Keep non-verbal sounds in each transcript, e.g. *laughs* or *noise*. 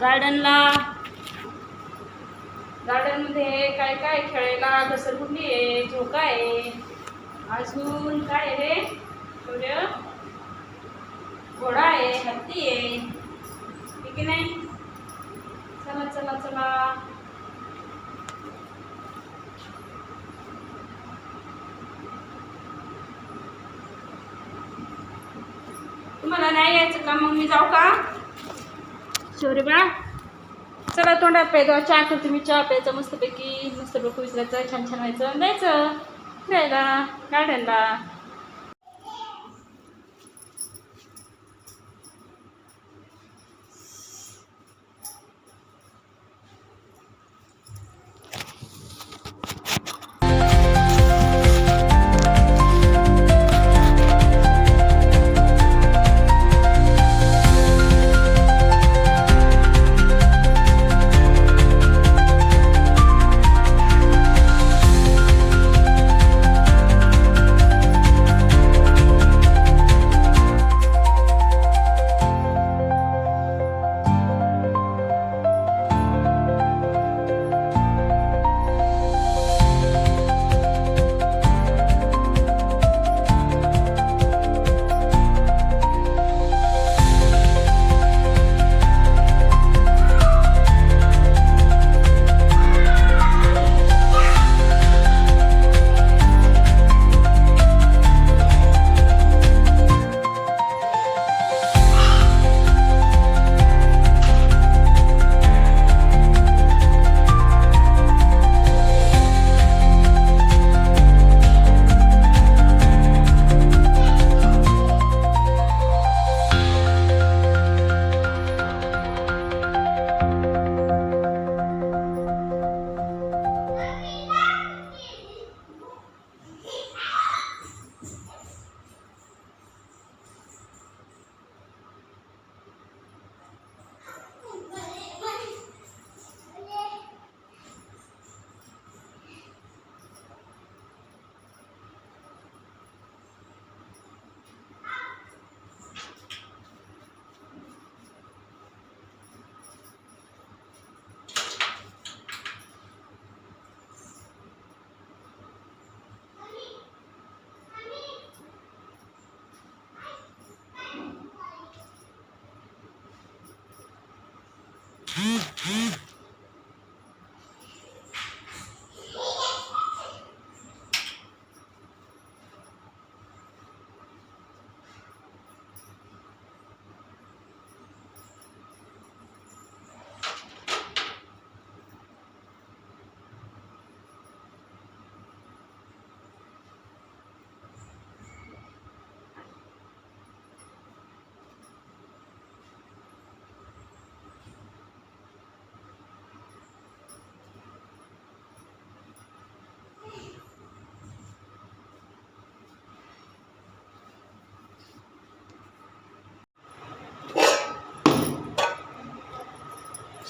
गार्डनला. गार्डनमध्ये काय काय खेळायला घसरगुंडी आहे झोका आहे. अजून काय आहे रे? घोडा आहे हत्ती आहे. ठीक आहे नाही? चला चला चला. तुम्हाला नाही यायचं का? मग मी जाऊ का? शौर्य बा चला तोंडात प्यायचं चहा करतो मी चहा प्यायचा मस्तपैकी. मस्त डोकं विसरायचं छान छान व्हायचं. आणि जायचं फिरायला गार्डनला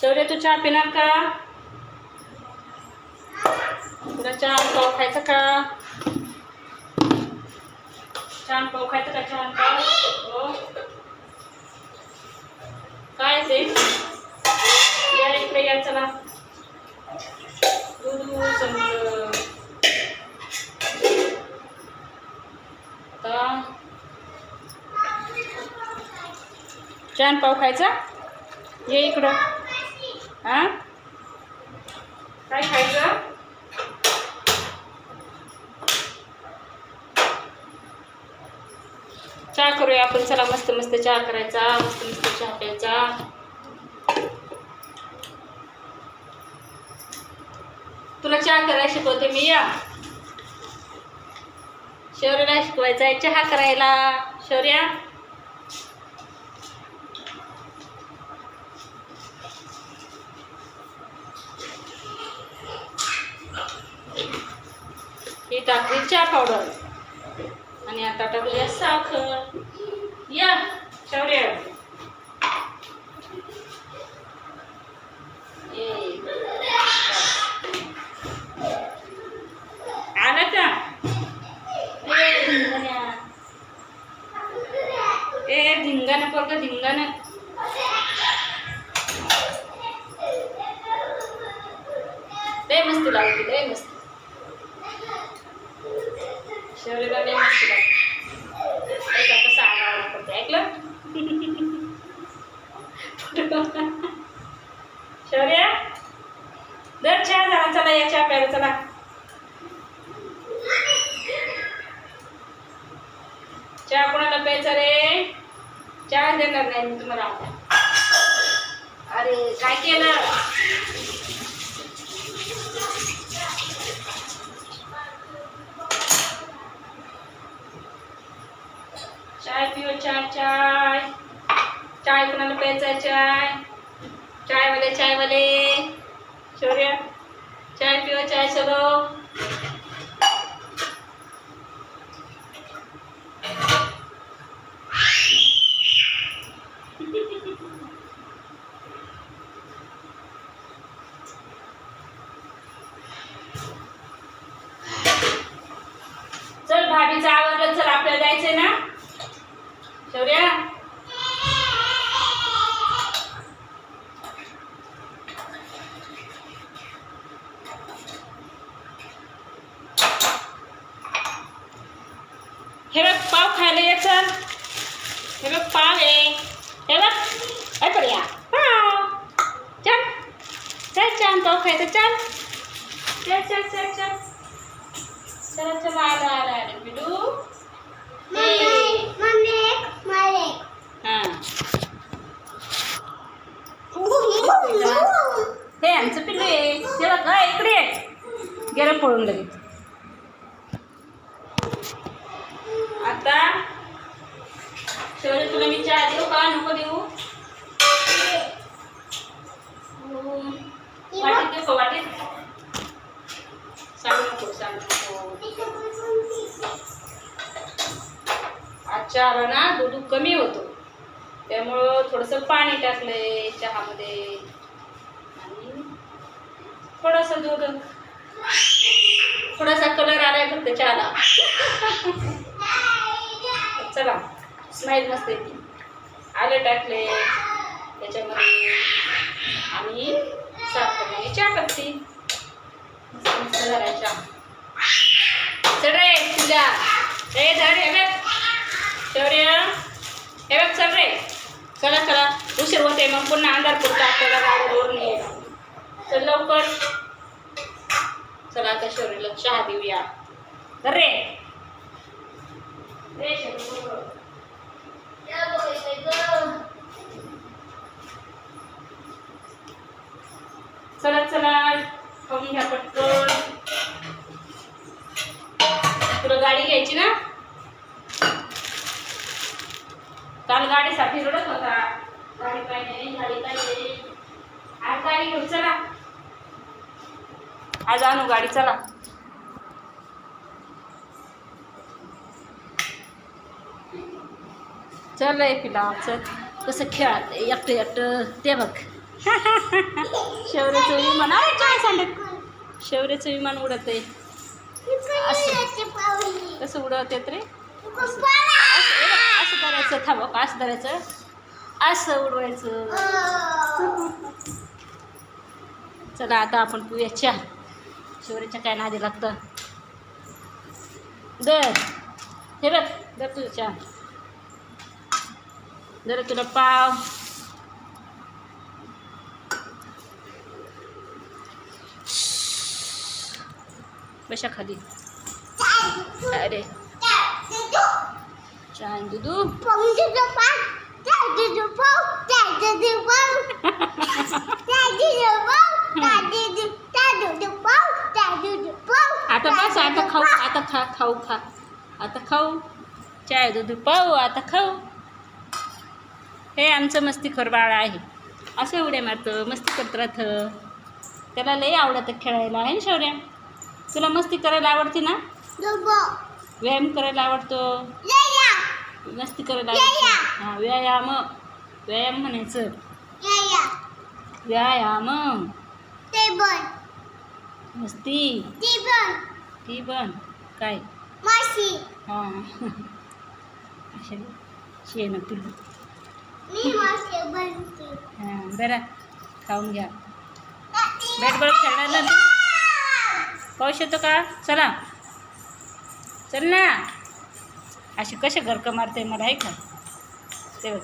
शौर्य तू चहा पिणार का? तुला चहा पाव खायचा का? छान पाव खायचं का? छान पाव? हो. काय ते? या इकडे या चला. दूध समज आता छान पाव खायचा? ये इकडं. हा? काय खायचं? चहा करूया आपण. चला मस्त मस्त चहा करायचा मस्त मस्त चहा प्यायचा. तुला चहा करायला शिकवते मी या. शौर्याला शिकवायचा आहे चहा करायला. शौर्या? ही टाकली चहा पावडर आणि आता टाकूया साखर. या शौर्या ए. आलं का ए धिंगाण्या. ए धिंगाणं पोरगं धिंगाणं लय मस्ती लागली लय मस्ती शौर्यला लय मस्ती लागली ऐका कसं आगावं करते ऐकलं शौर्य दर चहा झाला चला या चहा प्यायला चला चहा कोणाला प्यायचा रे? चहा देणार नाही मी तुम्हाला. अरे काय केलं? चाय पिओ चाय चाय. चाय कुणाला प्यायचा चाय. चायवाले चायवाले. शौर्य चाय पिओ चाय चलो भाभीचं आवडलं चल आपल्याला जायचंय ना शौर्या हे बघ पाव खायला ये चल हे बघ पाव आहे हे बघ अय पर्या पाव चल चल छान पाव खायचं चल चल चल चल चल चल चल आलं आलं आलं बिडू हां. हे आमचं पिल्लू आहे. हा, इकडे गेलं पळून लगेच. आता शेवटी तुला मी चहा देऊ का? नको देऊ. हम्म, वाटीत देऊ का? वाटीत सांगू नको सांगू नको आजच्या आला ना दूध कमी होतो. त्यामुळं थोडंसं पाणी टाकलंय चहामध्ये. आणि थोडंसं दूध. थोडासा कलर आलाय फक्त चहाला. चला स्माईल मस्त येते. आले टाकले त्याच्यामध्ये आणि साखर आणि चहा पत्ती झाला रे तुझ्या ए धर हे बघ. शौर्य हे. बघ चल रे. चला चला उशीर होते मग पुन्हा अंधार पडतो आपल्याला गाडीवर चल लवकर. चला आता शौर्यला चहा देऊया. धर रे. चला चला. खाऊन घ्या पटकन. गाडी घ्यायची ना? काल गाडीसाठी रडत होता. गाडी पाहिजे गाडी पाहिजे आज गाडी घेऊ चला. आज आणू गाडी चला. चल पिला चल. कसं खेळत? एकटं एकटं ते बघ. शौर्याचं विमान आहे काय सांगत? विमान उडत आहे कसं उडवतात रे असं करायचं थांब असं करायचं असं उडवायचं. चला आता आपण पिऊया चहा. शिवरीच्या काय नादी लागतं? दर. हे बघ दर तुझं चहा. जरा तुला पाव. बशा खाली. अरे. छान दुधू आता बस आता खाऊ आता खा खाऊ खा. आता खाऊ. चाय दूध पाहू आता खाऊ. हे आमचं मस्ती बाळ आहे. असं उड्या मारतं मस्ती करत राहतं. त्याला लई आवडतं खेळायला आहे ना शौर्या? तुला मस्ती करायला आवडते ना? व्यायाम करायला आवडतो? मस्ती करायला आवडतो? हां व्यायाम. व्यायाम म्हणायचं. व्यायाम. मस्ती. ती पण. काय? हां. शेण पिल्लू हां बरं. खाऊन घ्या. बॅट बॉल खेळणार ना तू पाऊस येतो का? चला. चल ना. असे कसे गरक मारते मला आहे का ते बघ.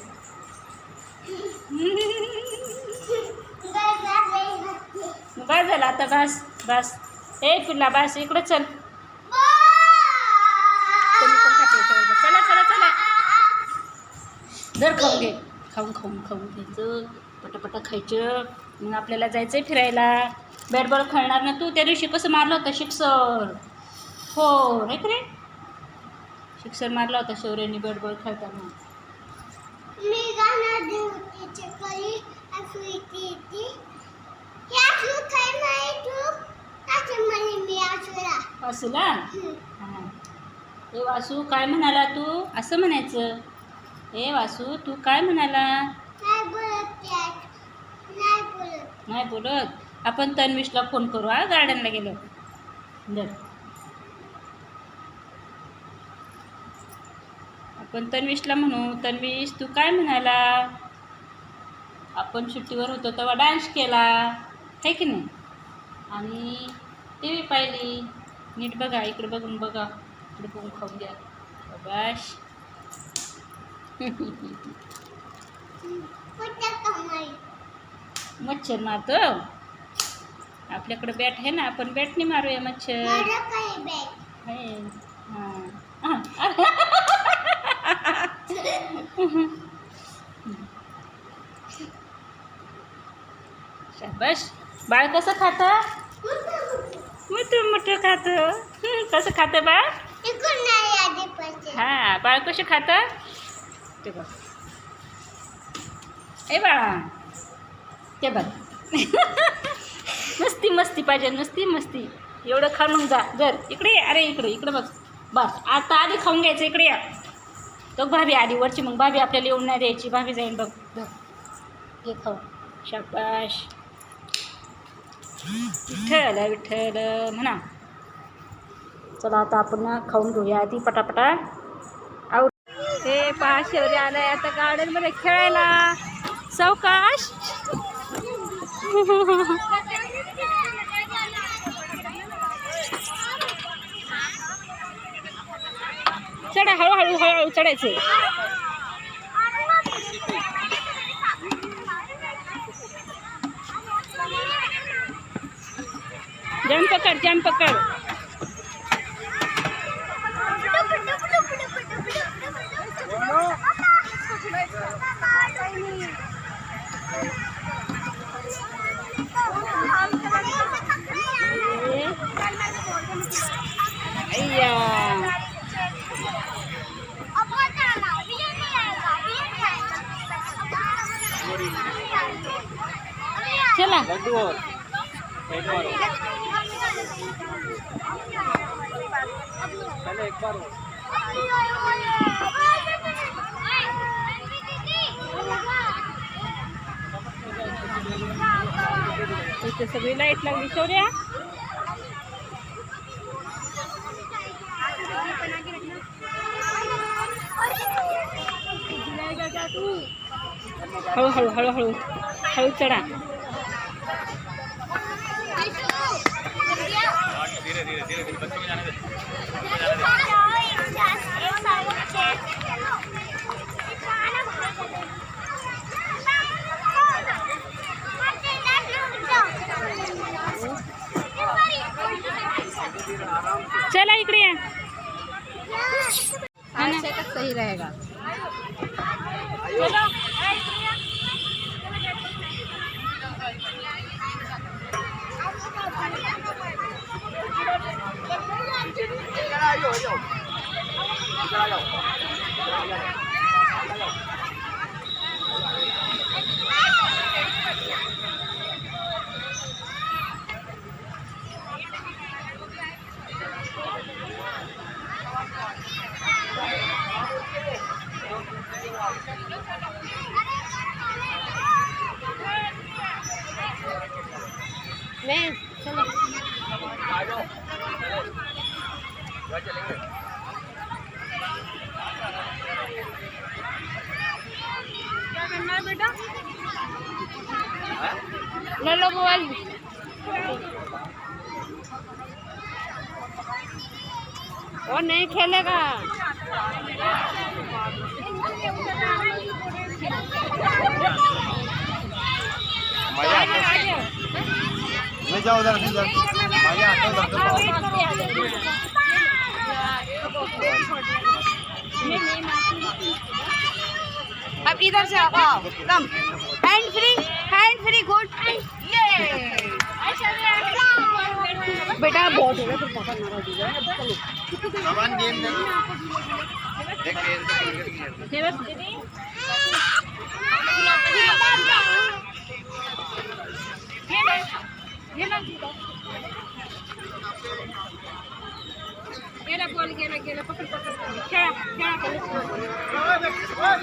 बस झालं आता? बस बस. ए पिल्ला बस इकडं चल. तुम्ही पण चला चला चला. दर खाऊन घे. खाऊन खाऊन खाऊन घ्यायचं. पटापटा खायचं. मग आपल्याला जायचं आहे फिरायला. बॅट बॉल खेळणार ना तू? त्या दिवशी कसं मारलं होतं शिक्सर हो रे रे शिक्सर मारला होता शौर्याने बॅट बॉल खेळताना मी गाणं तू काय नाही तू म्हणे मी हां. ए वासू काय म्हणाला तू? असं म्हणायचं. ए वासू तू काय म्हणाला? नाही बोलत नाही बोलत. नाही बोलत. आपण तन्विशला फोन करू हा? गार्डनला गेलो. दर आपण तन्विशला म्हणू तन्विश तू काय म्हणाला आपण सुट्टीवर होतो तेव्हा डान्स केला. आहे की नाही? आणि टी व्ही पाहिली. नीट बघा इकडे बघून बघा. इकडे बघून खाऊन कुठं कमाई *laughs* मच्छर मारतो? आपल्याकडे बॅट आहे ना आपण बॅटने मारूया मच्छर. हां. *laughs* शाबाश बाळ कसं खातं? मोठं मोठं खातं. कसं खातं बाळ? हां बाळ कसं खातं? ते बघ. ए बाळा. ते बघ. *laughs* मस्ती मस्ती पाहिजे मस्ती मस्ती. एवढं खाऊन जा. जर इकडे. अरे इकडे इकडे बघ. बस. आता आधी खाऊन घ्यायचं. इकडे या. तो भाभी आली वरची मग भाभी आपल्याला येऊन नाही द्यायची. भाभी जाईल बघ. बघ. हे खाऊ. शाबाश. विठ्ठल विठ्ठल म्हणा. चला आता आपण ना खाऊन घेऊया आधी पटापटा. आऊ. हे पहा शेवरी आलाय आता गार्डनमध्ये खेळायला. सावकाश. *laughs* चढा हळूहळू हळूहळू चढायचं जंप कर जंप कर अय्या हळूहळू हळूहळू हळू चढा. चला इकडे या. ना. रहेगा. चलो मैं चलो है बेटा। ले लो और नहीं खेलेगा। मैं जाओ उधर मजा आता उधर। अब इधर से आओ आओ, come hand free hand free good ये बेटा बहुत हो गया फिर पापा नाराज़ हो जाएगा गेम क्रिकेट गेम गेला बॉल गेला गेला पकड पकड खेळा खेळा इकडे बघ,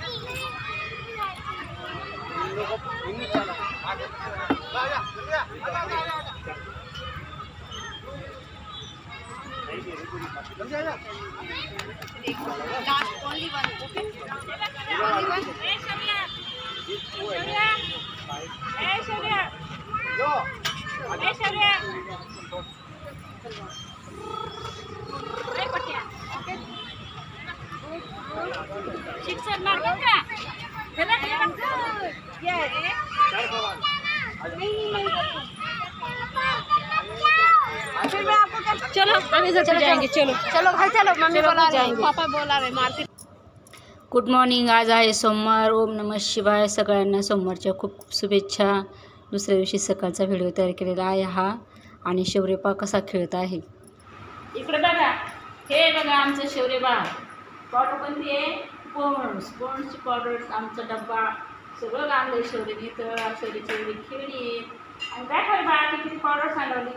शौर्या. हे बघ. आण, शिक्षण मार बरं का चला, चला. से जाएंगे चलो चलो भाई चलो मम्मी बोला जाएंगे। पापा बोला रहे मार्केट गुड मॉर्निंग आज आहे सोमवार. ओम नमः शिवाय. सगळ्यांना सोमवारच्या खूप खूप शुभेच्छा. दुसऱ्या दिवशी सकाळचा व्हिडिओ तयार केलेला आहे हा. आणि शौर्यपा कसा खेळत आहे? इकडे बघा. हे बघा आमचं शौर्यबा कोणती आहे? पोंड्स पोंड्सची पावडर आमचा डब्बा सगळं लागलं शौर्यने तर शौर्यची एवढी खेळणी आहे आणि काय खाली बाळा किती पावडर सांडवली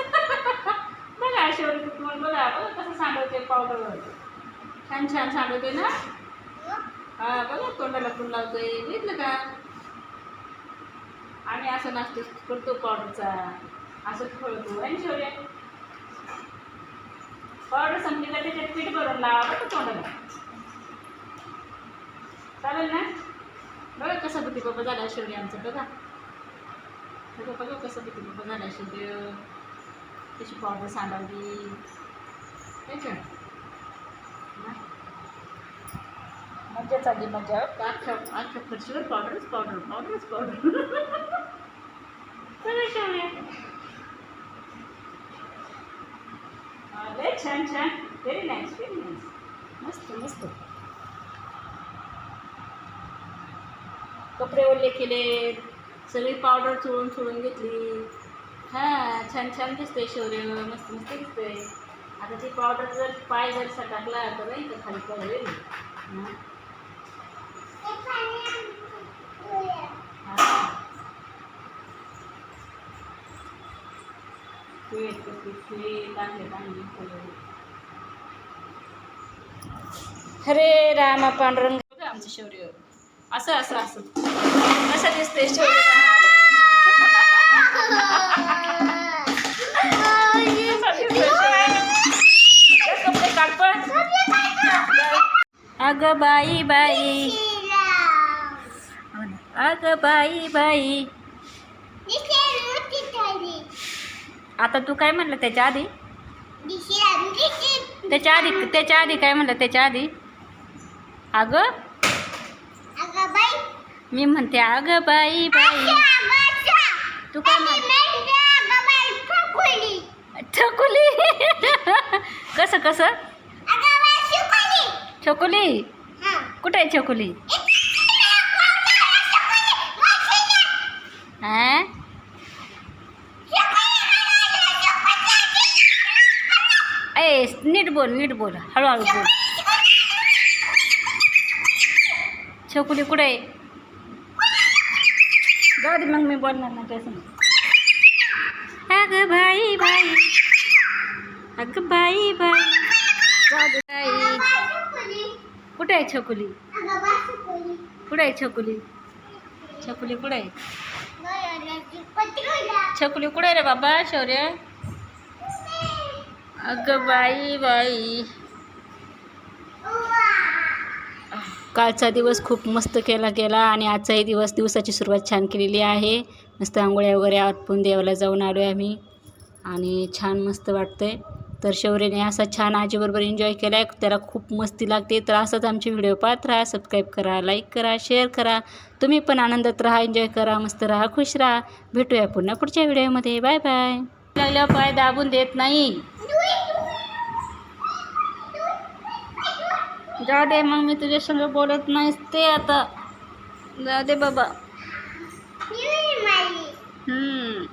*laughs* बघा शौर्य तुम्हाला बघा बघा कसं सांडवते पावडर छान छान सांडवते ना? हा बघा तोंडाला फुल लावतोय. बघितलं का? आम्ही असं नाश्तो करतो पावडरचा असं खळतो. आणि शौर्य पावडर संपली का त्याच्यात पीठ भरून लावा बघा तोंडाला? चालेल ना? बघा कसा बुद्धी बाबा झाला शेवटी आमचं बघा. बघा बघा कसं बुद्धी बाबा झाला शेवटी त्याची पावडर सांडावली त्याच्या मजा चालली मजा अख्ख्या अख्ख्या फरशीवर पावडरच पावडर पावडरच पावडर चालेल शौर्य अरे छान छान. व्हेरी नाईस व्हेरी नाईस मस्त मस्त. कपडे ओले केले सगळी पावडर चोळून चोळून घेतली. हां छान छान दिसतंय शौर्य. मस्त मस्त दिसतंय. आता ती पावडर जर पाय जर टाकला तर नाही का खाली पडेल हरे रामा पांडुरंग. आमचं शौर्य असं असं असं. असं दिसते शौर्य? काढपण अग बाई बाई. अग बाई बाई. आता तू काय म्हणलं त्याच्या आधी? त्याच्या आधी त्याच्या आधी काय म्हणलं त्याच्या आधी? अगं? मी म्हणते अगं बाई बाई. तू काय म्हण छकुली कसं कसं? छकुली कुठे आहे छकुली हा बोल नीट बोल. हळूहळू बोल. छकुली कुठे आहे? जाऊ दे मग मी बोलणार ना त्यासंग अगं भाई बाई. अगं बाई बाई. जाऊ दे बाई. कुठे आहे छकुली? कुठे आहे छकुली? छकुली कुठे आहे? छकुली कुठे आहे रे बाबा शौर्य? अगं बाई बाई. कालचा दिवस खूप मस्त केला गेला आणि आजचाही दिवस दिवसाची सुरुवात छान केलेली आहे. मस्त आंघोळ्या वगैरे आटपून देवाला जाऊन आलो आहे आम्ही. आणि छान मस्त वाटतं आहे तर शौर्यने असा छान आजीबरोबर एन्जॉय केला आहे त्याला खूप मस्ती लागते. तर असंच आमचे व्हिडिओ पाहत राहा. सबस्क्राईब करा लाईक करा शेअर करा. तुम्ही पण आनंदात राहा एन्जॉय करा मस्त राहा खुश राहा. भेटूया पुन्हा पुढच्या व्हिडिओमध्ये बाय बाय लागल्यावर पाय दाबून देत नाही. जाऊ दे मग मी तुझ्या संग बोलत नाहीस ते आता. जाऊ दे बाबा. हम्म.